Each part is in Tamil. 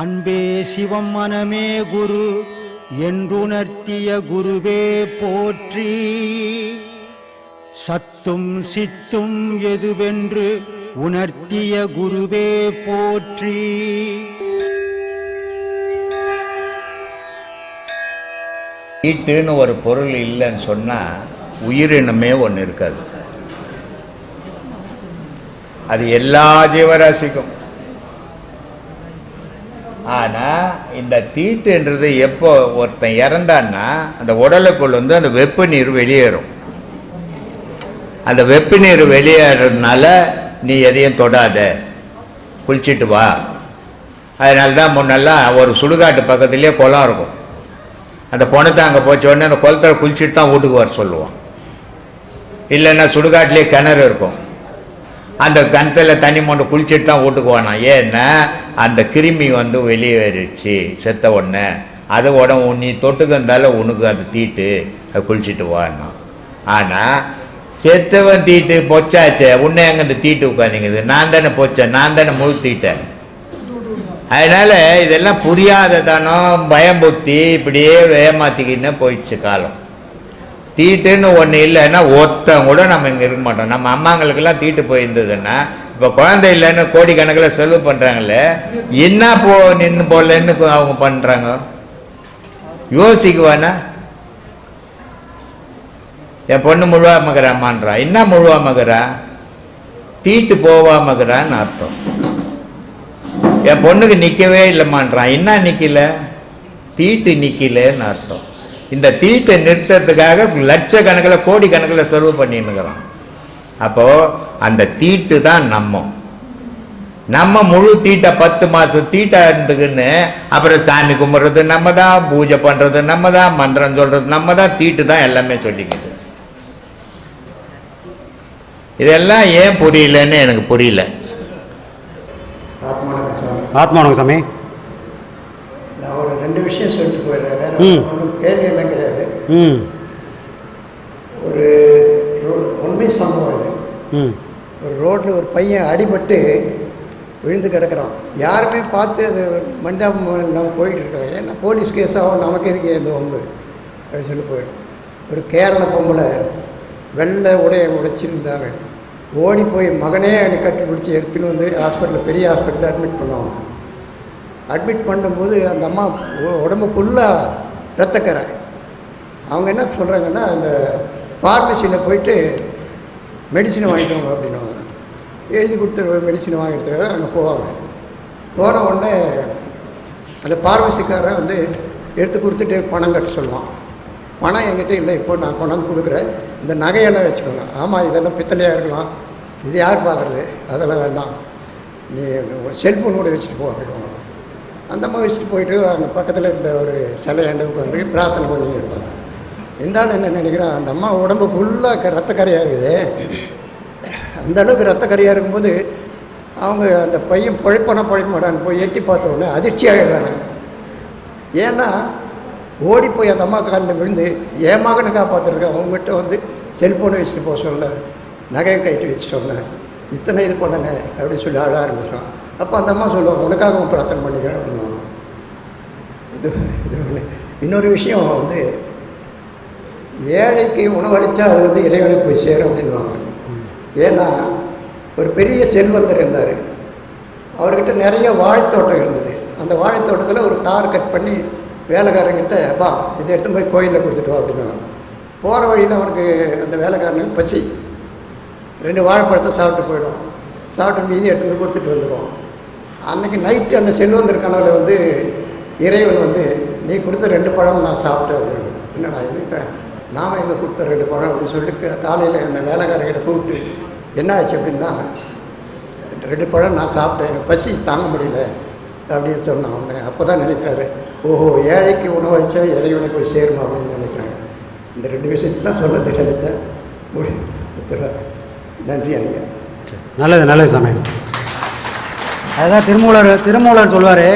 அன்பே சிவம் மனமே குரு என்றுணர்த்திய குருவே போற்றி. சத்தும் சித்தும் எதுவென்று உணர்த்திய குருவே போற்றி. ஈட்டுன்னு ஒரு பொருள் இல்லைன்னு சொன்னால் உயிரினமே ஒன்று இருக்காது. அது எல்லா ஜீவராசிக்கும். ஆனால் இந்த தீட்டுன்றது எப்போ ஒருத்தன் இறந்தான்னா அந்த உடலுக்குள் வந்து அந்த வெப்ப நீர் வெளியேறும். அந்த வெப்ப நீர் வெளியேறதுனால நீ எதையும் தொடாத. குளிச்சிட்டு வா. அதனால தான் முன்னெல்லாம் ஒரு சுடுகாட்டு பக்கத்துலேயே குளம் இருக்கும். அந்த பொணத்தை அங்கே போச்ச உடனே அந்த குளத்தில் குளிச்சுட்டு தான் வீட்டுக்கு வர சொல்லுவான். இல்லைன்னா சுடுகாட்டிலே கிணறு இருக்கும். அந்த கிணத்துல தண்ணி மொண்டு குளிச்சுட்டு தான் வீட்டுக்கு வேணாம் ஏன்னா அந்த கிருமி வந்து வெளியேறிடுச்சு செத்த உடனே. அது உடம்பு நீ தொட்டுக்கு இருந்தாலும் உனக்கு அது தீட்டு அது குளிச்சுட்டு வாணும் ஆனால் செத்தவன் தீட்டு பொச்சாச்சே உன்னை எங்கே இந்த தீட்டு உட்காந்துங்குது நான் தானே பொச்சேன் நான் தானே முழு தீட்டேன். அதனால் இதெல்லாம் புரியாததானம் பயம்புத்தி இப்படியே ஏமாத்திக்கின்னு போயிடுச்சு காலம். தீட்டுன்னு ஒன்று இல்லைன்னா ஒருத்தன் கூட நம்ம இங்கே இருக்க மாட்டோம். நம்ம அம்மாங்களுக்கெல்லாம் தீட்டு போயிருந்ததுன்னா இப்போ குழந்தை இல்லைன்னு கோடிக்கணக்கில் செலவு பண்ணுறாங்களே என்ன போ நின்று போடலன்னு அவங்க பண்ணுறாங்க யோசிக்குவானா? என் பொண்ணு முழுவாமக்கிறாம்மான்றா என்ன முழுவாமக்கிறா தீட்டு போவாமக்கிறான்னு அர்த்தம். என் பொண்ணுக்கு நிற்கவே இல்லைம்மான்றான். என்ன நிற்கல தீட்டு நிற்கலன்னு அர்த்தம். இந்த தீட்டை நிறுத்தத்துக்காக லட்சக்கணக்கில் கோடி கணக்கில் செலவு பண்ணின்னுக்கிறான் அப்போது அந்த தீட்டு தான் நம்ம நம்ம முழு தீட்டை பத்து மாதம் தீட்டா இருந்துக்குன்னு அப்புறம் சாமி கும்பிட்றது நம்ம தான் பூஜை பண்ணுறது நம்ம தான் மந்திரம் சொல்கிறது நம்ம தான் தீட்டு தான் எல்லாமே சொல்லிக்குது. இதெல்லாம் ஏன் புரியலன்னு எனக்கு புரியல. சாமி. ஆத்மானங்க சாமி. நான் ஒரு ரெண்டு விஷயம் சொல்லிட்டு போயிடுறேன். வேற கேள்வி எல்லாம் கிடையாது ஒரு உண்மை சம்பவம் இது. ஒரு ரோட்டில் ஒரு பையன் அடிபட்டு விழுந்து கிடக்குறான். யாருமே பார்த்து அது மனிதாபம் நம்ம போயிட்டு இருக்கோம் ஏன்னா போலீஸ் கேஸ் ஆகும் நமக்கு எதுக்கு இந்த வம்பு? அப்படின்னு சொல்லி போயிடும். ஒரு கேரள பொம்பளை வெள்ளை உடைய உடைச்சிருந்தாங்க. ஓடி போய் மகனே என்னை கட்டி பிடிச்சி எடுத்துன்னு வந்து ஹாஸ்பிட்டலில் பெரிய ஹாஸ்பிட்டலில் அட்மிட் பண்ணுவாங்க அட்மிட் பண்ணும்போது அந்த அம்மா உடம்பு ஃபுல்லாக ரத்தக்கரை அவங்க என்ன சொல்கிறாங்கன்னா அந்த ஃபார்மசியில் போயிட்டு மெடிசனை வாங்கிக்கோங்க வாங்க அப்படின்னுவாங்க. எழுதி கொடுத்த மெடிசன் வாங்கிறதுக்காக அங்கே போவாங்க. போன உடனே அந்த பார்மசிக்காரன் வந்து எடுத்து கொடுத்துட்டு பணம் கட்ட சொல்லுவான். பணம் என்கிட்ட இல்லை இப்போ நான் கொண்டாந்து கொடுக்குறேன். இந்த நகையெல்லாம் வச்சுக்கோங்க. ஆமாம் இதெல்லாம் பித்தளையாக இருக்கலாம். இது யார் பார்க்குறது? அதெல்லாம் வேண்டாம். நீ செல்ஃபோன் கூட வச்சுட்டு போ அப்படின்வாங்க அந்த அம்மா வச்சுட்டு போயிட்டு அங்கே பக்கத்தில் இருந்த ஒரு சிலையாண்டு உட்காந்து பிரார்த்தனை பண்ணி இருப்பாங்க. இருந்தாலும் என்ன நினைக்கிறான் அந்த அம்மா உடம்பு ஃபுல்லாக ரத்தக்கரையாக இருக்குது. அந்த அளவுக்கு ரத்தக்கரையாக இருக்கும்போது அவங்க அந்த பையன் பழைப்பானா பழைக்க மாட்டான்னு போய் எட்டி பார்த்த உடனே அதிர்ச்சி ஏன்னா ஓடி போய் அந்த அம்மா காலில் விழுந்து என் மகனை காப்பாற்றுறதுக்கு அவங்ககிட்ட வந்து செல்ஃபோனை வச்சுட்டு போக சொல்ல நகையை கைட்டு வச்சு சொன்னேன். இத்தனை இது பண்ணனே அப்படின்னு சொல்லி அழ ஆரம்பிச்சிட்டான். அப்போ அந்த அம்மா சொல்லுவாங்க உனக்காக அவன் பிரார்த்தனை பண்ணிக்கிறேன் அப்படின்னுவாங்க இது இது ஒன்று இன்னொரு விஷயம் வந்து ஏழைக்கு உணவளித்தா அது வந்து இறைவனுக்கு போய் சேரும் அப்படின்வாங்க ஏன்னா ஒரு பெரிய செல்வந்தர் இருந்தார். அவர்கிட்ட நிறைய வாழைத்தோட்டம் இருந்தது. அந்த வாழைத்தோட்டத்தில் ஒரு தார் கட் பண்ணி வேலைக்காரங்கிட்ட பா இதை எடுத்து போய் கோயிலில் கொடுத்துட்டு வா அப்படின்னா போகிற வழியில் அவனுக்கு அந்த வேலைக்காரனுக்கு பசி. ரெண்டு வாழைப்பழத்தை சாப்பிட்டு போயிடும் சாப்பிட்டு மீதி எடுத்துகிட்டு போய் கொடுத்துட்டு வந்துடுவோம் அன்றைக்கி நைட்டு அந்த செல்வந்தர் கனவில் வந்து இறைவன் வந்து நீ கொடுத்த ரெண்டு பழம் நான் சாப்பிட்டேன் அப்படின்னு. என்னடா இது? நாம் எங்கே கொடுத்த ரெண்டு பழம்? அப்படின்னு சொல்லிட்டு காலையில் அந்த வேலைக்காரர்கிட்ட கூப்பிட்டு என்ன ஆச்சு அப்படின்னா ரெண்டு பழம் நான் சாப்பிட்டேன் எனக்கு பசி தாங்க முடியல அப்படின்னு சொன்னான் உடனே அப்போ தான் நினைக்கிறாரு ஓஹோ ஏழைக்கு உணவு வச்சா இறைவனுக்கு போய் சேருமா? அப்படின்னு நினைக்கிறாங்க. இந்த ரெண்டு விஷயத்தை தான் சொல்ல நினைச்சேன் முடி நன்றி அண்ணா. நல்லது நல்லது சமயம் அதுதான் திருமூலர் திருமூலர் சொல்வார்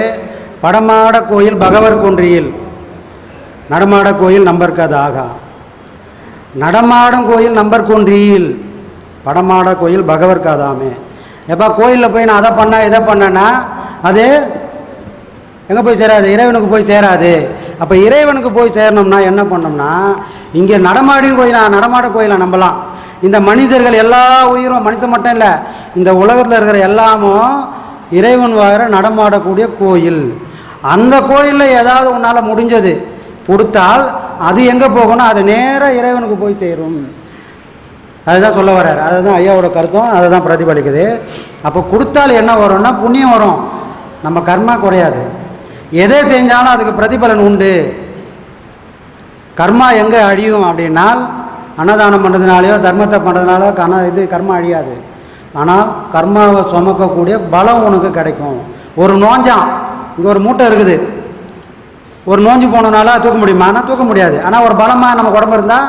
படமாட கோயில் பகவர் குன்றியில். நடமாட கோயில் நம்பர்க்காது ஆகா நடமாடும் கோயில் நம்பர் குன்றியில். படமாட கோயில் பகவர் காதாமே எப்போ கோயிலில் போய் நான் அதை பண்ண இதை பண்ணேன்னா அது எங்கே போய் சேராது? இறைவனுக்கு போய் சேராது. அப்போ இறைவனுக்கு போய் சேரணும்னா என்ன பண்ணோம்னா இங்கே நடமாடி கோயிலா நடமாட கோயிலை நம்பலாம். இந்த மனிதர்கள் எல்லா உயிரும் மனுஷன் மட்டும் இல்லை இந்த உலகத்தில் இருக்கிற எல்லாமும் இறைவன் வாகிற நடமாடக்கூடிய கோயில். அந்த கோயிலில் ஏதாவது உன்னால் முடிஞ்சது கொடுத்தால் அது எங்கே போகணும் அது நேராக இறைவனுக்கு போய் சேரும். அதுதான் சொல்ல வர்றாரு. அதுதான் ஐயாவோட கருத்தும் அதை தான் பிரதிபலிக்குது. அப்போ கொடுத்தால் என்ன வரும்னா புண்ணியம் வரும். நம்ம கர்மா குறையாது. எதை செஞ்சாலும் அதுக்கு பிரதிபலன் உண்டு. கர்மா எங்கே அழியும் அப்படின்னால் அன்னதானம் பண்ணுறதுனாலையோ தர்மத்தை பண்ணுறதுனாலோ கன இது கர்மா அழியாது. ஆனால் கர்மாவை சுமக்கக்கூடிய பலம் உனக்கு கிடைக்கும். ஒரு நோஞ்சான் இங்கே ஒரு மூட்டை இருக்குது. ஒரு நோஞ்சு போனனால தூக்க முடியுமா? ஆனால் தூக்க முடியாது. ஆனால் ஒரு பலமாக நம்ம உடம்பு இருந்தால்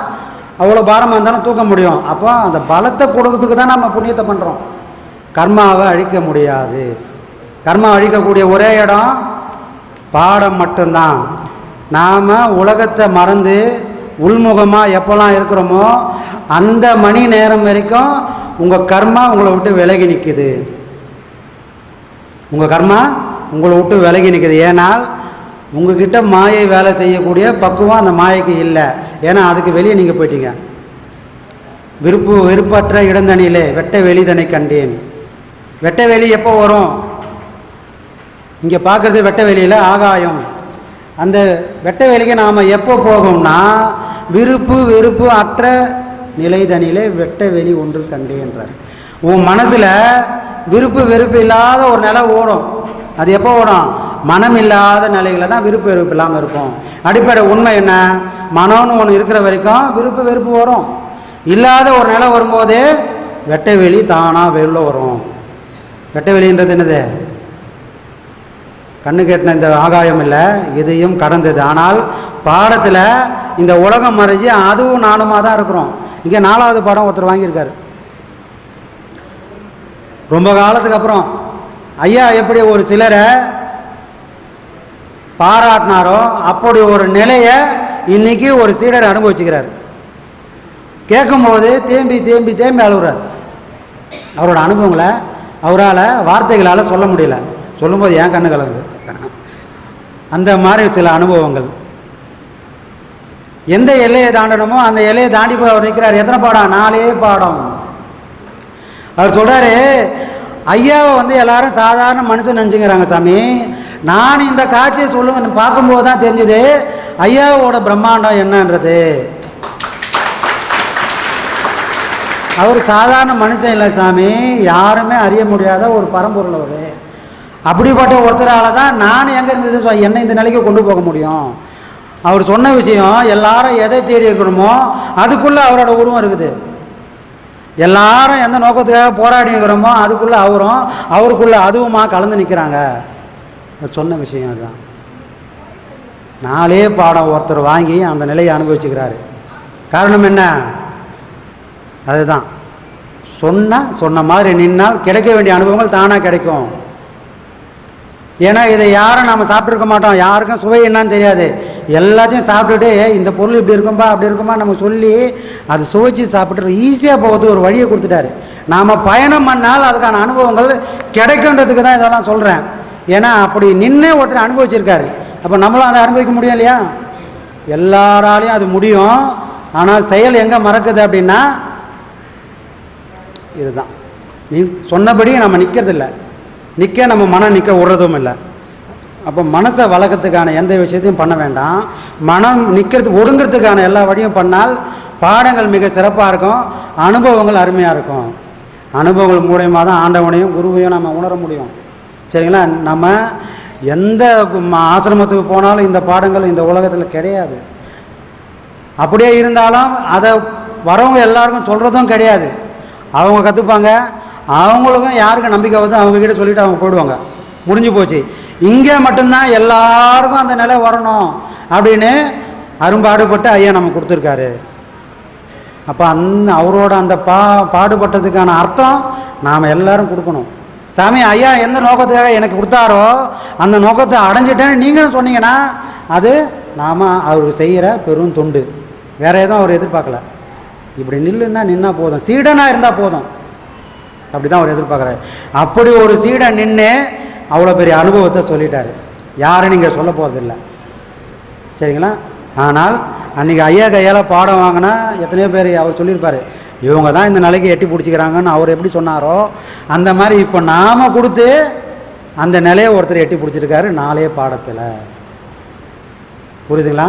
அவ்வளோ பாரமாக இருந்தாலும் தூக்க முடியும். அப்போ அந்த பலத்தை கொடுக்கறதுக்கு தான் நம்ம புண்ணியத்தை பண்ணுறோம் கர்மாவை அழிக்க முடியாது. கர்மா அழிக்கக்கூடிய ஒரே இடம் பாடம் மட்டும்தான். நாம் உலகத்தை மறந்து உள்முகமாக எப்போல்லாம் இருக்கிறோமோ அந்த மணி நேரம் வரைக்கும் உங்கள் கர்மா உங்களை விட்டு விலகி நிற்குது உங்கள் கர்மா உங்களை விட்டு விலகி நிற்குது ஏனால் உங்ககிட்ட மாயை வேலை செய்யக்கூடிய பக்குவம் அந்த மாயைக்கு இல்லை. ஏன்னா அதுக்கு வெளியே நீங்கள் போயிட்டீங்க. விருப்பு விருப்பற்ற இடந்தனியிலே வெட்ட வெளி வெளிதனை கண்டேன். வெட்ட வெளி எப்போ வரும்? இங்கே பார்க்குறது வெட்ட வெளியில் ஆகாயம். அந்த வெட்ட வெளிக்கு நாம் எப்போ போகும்னா விருப்பு வெறுப்பு அற்ற நிலைதனிலே வெட்ட வெளி ஒன்று கண்டேன்றார். உன் மனசில் விருப்பு வெறுப்பு இல்லாத ஒரு நிலை ஓடும். அது எப்போ ஓடும்? மனம் இல்லாத நிலையில தான் விருப்பு வெறுப்பு இல்லாமல் இருக்கும். அடிப்படை உண்மை என்ன? மனம்னு ஒன்று இருக்கிற வரைக்கும் விருப்பு வெறுப்பு வரும். இல்லாத ஒரு நிலை வரும்போதே வெட்ட வெளி தானாக வெளில வரும். வெட்ட வெளின்றது என்னது? கண்ணு கேட்டின இந்த ஆகாயம் இல்லை இதையும் கடந்தது. ஆனால் பாடத்தில் இந்த உலகம் மறைஞ்சு அதுவும் நானுமா தான் இருக்கிறோம். இங்கே நாலாவது பாடம் ஒருத்தர் வாங்கியிருக்காரு. ரொம்ப காலத்துக்கு அப்புறம் ஐயா எப்படி ஒரு சிலரை பாராட்டினாரோ அப்படி ஒரு நிலையை இன்னைக்கு ஒரு சீடர் அனுபவிச்சுக்கிறார். கேட்கும்போது தேம்பி தேம்பி தேம்பி அழுகுறார். அவரோட அனுபவங்களை அவரால் வார்த்தைகளால் சொல்ல முடியல. சொல்லும்போது ஏன் கண்ணு கலங்குது. அந்த மாதிரி சில அனுபவங்கள். எந்த எல்லையை தாண்டணுமோ அந்த எல்லையை தாண்டி போய் அவர் நிற்கிறார். எத்தனை பாடம் நாலே பாடம். அவர் சொல்கிறாரு ஐயாவை வந்து எல்லாரும் சாதாரண மனுஷன் நினச்சிக்கிறாங்க சாமி. நான் இந்த காட்சியை சொல்லுங்க பார்க்கும்போது தான் தெரிஞ்சுது ஐயாவோட பிரம்மாண்டம் என்னன்றது. அவர் சாதாரண மனுஷன் இல்லை சாமி யாருமே அறிய முடியாத ஒரு பரம்பொருள் அவர். அப்படிப்பட்ட ஒருத்தரால் தான் நான் எங்கே இருந்தது என்னை இந்த நிலைக்கு கொண்டு போக முடியும். அவர் சொன்ன விஷயம் எல்லாரும் எதை தேடி இருக்கணுமோ அதுக்குள்ளே அவரோட உருவம் இருக்குது. எல்லாரும் எந்த நோக்கத்துக்காக போராடி இருக்கிறோமோ அதுக்குள்ளே அவரும் அவருக்குள்ளே அதுவுமா கலந்து நிற்கிறாங்க சொன்ன விஷயம் அதுதான். நாலே பாடம் ஒருத்தர் வாங்கி அந்த நிலையை அனுபவிச்சுக்கிறாரு. காரணம் என்ன? அதுதான். சொன்ன சொன்ன மாதிரி நின்னால் கிடைக்க வேண்டிய அனுபவங்கள் தானாக கிடைக்கும். ஏன்னா இதை யாரும் நம்ம சாப்பிட்ருக்க மாட்டோம். யாருக்கும் சுவை என்னன்னு தெரியாது. எல்லாத்தையும் சாப்பிட்டுட்டு இந்த பொருள் இப்படி இருக்கும்பா அப்படி இருக்கும்பா நம்ம சொல்லி அது சுவைச்சு சாப்பிட்டு ஈஸியாக போகிறதுக்கு ஒரு வழியை கொடுத்துட்டாரு. நாம் பயணம் பண்ணால் அதுக்கான அனுபவங்கள் கிடைக்குன்றதுக்கு தான் இதெல்லாம் சொல்கிறேன் ஏன்னா அப்படி நின்று ஒருத்தர் அனுபவிச்சிருக்காரு. அப்போ நம்மளும் அதை அனுபவிக்க முடியும் இல்லையா? எல்லாராலையும் அது முடியும். ஆனால் செயல் எங்கே மறக்குது அப்படின்னா இதுதான். நீ சொன்னபடி நம்ம நிற்கிறதில்ல நிற்க நம்ம மனம் நிற்க விடுறதும் இல்லை. அப்போ மனசை வளர்க்கறதுக்கான எந்த விஷயத்தையும் பண்ண வேண்டாம். மனம் நிற்கிறது ஒடுங்கிறதுக்கான எல்லா வழியும் பண்ணால் பாடங்கள் மிக சிறப்பாக இருக்கும். அனுபவங்கள் அருமையாக இருக்கும். அனுபவங்கள் மூலயமா தான் ஆண்டவனையும் குருவையும் நம்ம உணர முடியும். சரிங்களா? நம்ம எந்த ஆசிரமத்துக்கு போனாலும் இந்த பாடங்கள் இந்த உலகத்தில் கிடையாது. அப்படியே இருந்தாலும் அதை வரவங்க எல்லாருக்கும் சொல்கிறதும் கிடையாது. அவங்க கற்றுப்பாங்க அவங்களுக்கும் யாருக்கு நம்பிக்கை வருதோ அவங்க சொல்லிவிட்டு அவங்க போயிடுவாங்க. முடிஞ்சு போச்சு. இங்கே மட்டும்தான் எல்லாருக்கும் அந்த நிலை வரணும் அப்படின்னு அரும்பாடுபட்டு ஐயா நம்ம கொடுத்துருக்காரு. அப்போ அந்த அவரோட அந்த பா பாடுபட்டதுக்கான அர்த்தம் நாம் எல்லாரும் கொடுக்கணும். சாமி ஐயா எந்த நோக்கத்துக்காக எனக்கு கொடுத்தாரோ அந்த நோக்கத்தை அடைஞ்சிட்டேன்னு நீங்களும் சொன்னீங்கன்னா அது நாம் அவர் செய்கிற பெரும் தொண்டு. வேறு எதுவும் அவர் எதிர்பார்க்கல. இப்படி நில்லுன்னா நின்னா போதும். சீடனாக இருந்தால் போதும். அப்படி தான் அவர் எதிர்பார்க்குறாரு. அப்படி ஒரு சீடன் நின்று அவ்வளோ பெரிய அனுபவத்தை சொல்லிட்டார். யாரும் நீங்கள் சொல்ல போகிறதில்ல சரிங்களா? ஆனால் அன்றைக்கி ஐயா கையால் பாடம் வாங்கினா எத்தனையோ பேர் அவர் சொல்லியிருப்பார். இவங்க தான் இந்த நிலைக்கு எட்டி பிடிச்சிக்கிறாங்கன்னு அவர் எப்படி சொன்னாரோ அந்த மாதிரி இப்போ நாம் கொடுத்து அந்த நிலையை ஒருத்தர் எட்டி பிடிச்சிருக்காரு நாளே பாடத்தில். புரியுதுங்களா?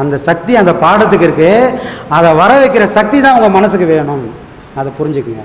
அந்த சக்தி அந்த பாடத்துக்கு இருக்குது அதை வர வைக்கிற சக்தி தான் உங்கள் மனசுக்கு வேணும். அதை புரிஞ்சுக்குங்க.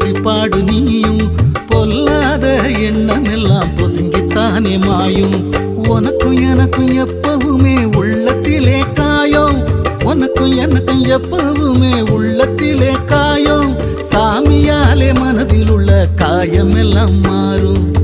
சித்தரையே பாடு நீயும். பொல்லாத எண்ணமெல்லாம் பொசுங்கித்தானே மாயும். உனக்கும் எனக்கும் எப்பவுமே உள்ளத்திலே காயம். உனக்கும் எனக்கும் எப்பவுமே உள்ளத்திலே காயம். சாமியாலே மனதில் உள்ள காயமெல்லாம் மாறும்.